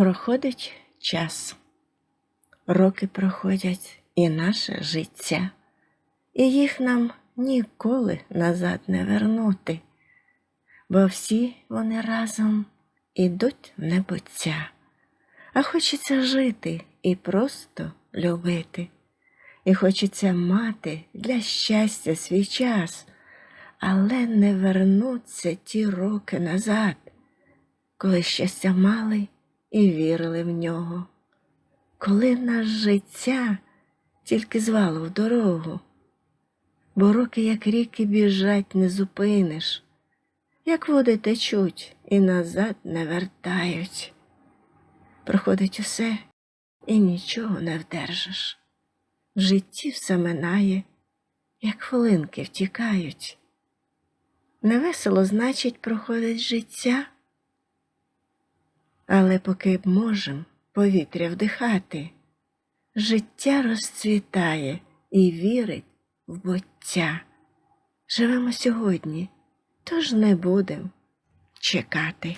Проходить час, роки проходять і наше життя, і їх нам ніколи назад не вернути, бо всі вони разом ідуть в небуття, а хочеться жити і просто любити, і хочеться мати для щастя свій час, але не вернуться ті роки назад коли щастя мали і вірили в нього, коли наш життя тільки звало в дорогу, бо роки, як ріки, біжать, не зупиниш, як води течуть і назад не вертають. Проходить усе і нічого не вдержиш. В житті все минає, як хвилинки втікають. Невесело, значить, проходить життя. Але поки б можем повітря вдихати, життя розцвітає і вірить в буття. Живемо сьогодні, тож не будем чекати.